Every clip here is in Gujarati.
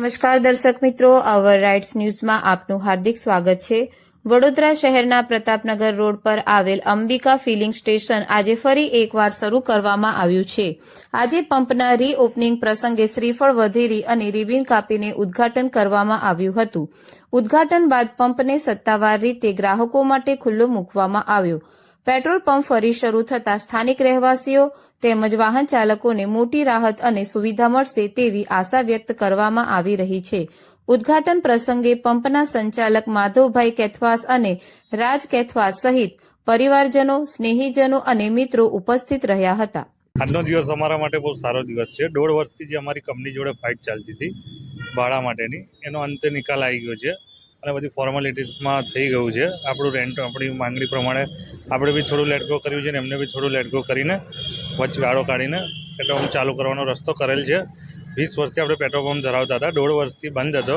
નમસ્કાર દર્શક મિત્રો, અવર રાઇટ્સ ન્યૂઝમાં આપનું હાર્દિક સ્વાગત છે. વડોદરા શહેરના પ્રતાપનગર રોડ પર આવેલ અંબિકા ફિલિંગ સ્ટેશન આજે ફરી એકવાર શરૂ કરવામાં આવ્યું છે. આજે પંપના રીઓપનિંગ પ્રસંગે શ્રીફળ વધેરી અને રિબિન કાપીને ઉદ્ઘાટન કરવામાં આવ્યું હતું. ઉદ્ઘાટન બાદ પંપને સત્તાવાર રીતે ગ્રાહકો માટે ખુલ્લો મૂકવામાં આવ્યો. પેટ્રોલ પંપ ફરી શરૂ થતાં સ્થાનિક રહેવાસીઓ તેમજ વાહન ચાલકોને મોટી રાહત અને સુવિધા મળશે તેવી આશા વ્યક્ત કરવામાં આવી રહી છે. ઉદ્ઘાટન પ્રસંગે પંપના સંચાલક માધવભાઈ કેથવાસ અને રાજ કેથવાસ સહિત પરિવારજનો, સ્નેહીજનો અને મિત્રો ઉપસ્થિત રહ્યા હતા. આજનો દિવસ અમારા માટે બહુ સારો દિવસ છે. દોઢ વર્ષથી જે અમારી કંપની જોડે ફાઇટ ચાલતી હતી, ભાડા માટેની, એનો અંતે નિકાલ આવી ગયો છે. અને બધી ફોર્માલિટીસમાં થઈ ગયું છે. આપણું રેન્ટ આપણી માંગણી પ્રમાણે આપણે બી થોડું લેટગો કર્યું છે ને એમને બી થોડું લેટગો કરીને વચ્ચે ગાળો કાઢીને પેટ્રોલ પંપ ચાલુ કરવાનો રસ્તો કરેલ છે. વીસ વર્ષથી આપણે પેટ્રોલ પંપ ધરાવતા હતા. દોઢ વર્ષથી બંધ હતો.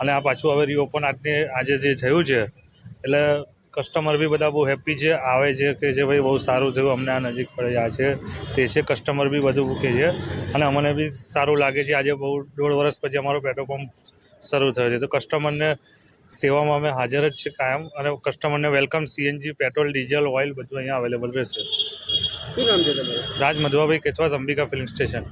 અને આ પાછું હવે રીઓપન આજને, આજે જે થયું છે, એટલે કસ્ટમર બી બધા બહુ હેપી છે. આવે છે કે જે ભાઈ બહુ સારું થયું, અમને આ નજીક પડે, આ છે, તે છે. કસ્ટમર બી બધું મૂકે છે. અને અમને બી સારું લાગે છે. આજે બહુ દોઢ વર્ષ પછી અમારો પેટ્રોલ પંપ શરૂ થયો છે. તો કસ્ટમરને સેવામાં અમે હાજર જ છે કાયમ અને કસ્ટમરને welcome CNG petrol diesel oil બધું અહીંયા અવેલેબલ રહેશે. શું નામ છે તમારું? Raj Madhvabhai Kechwas Ambika filling station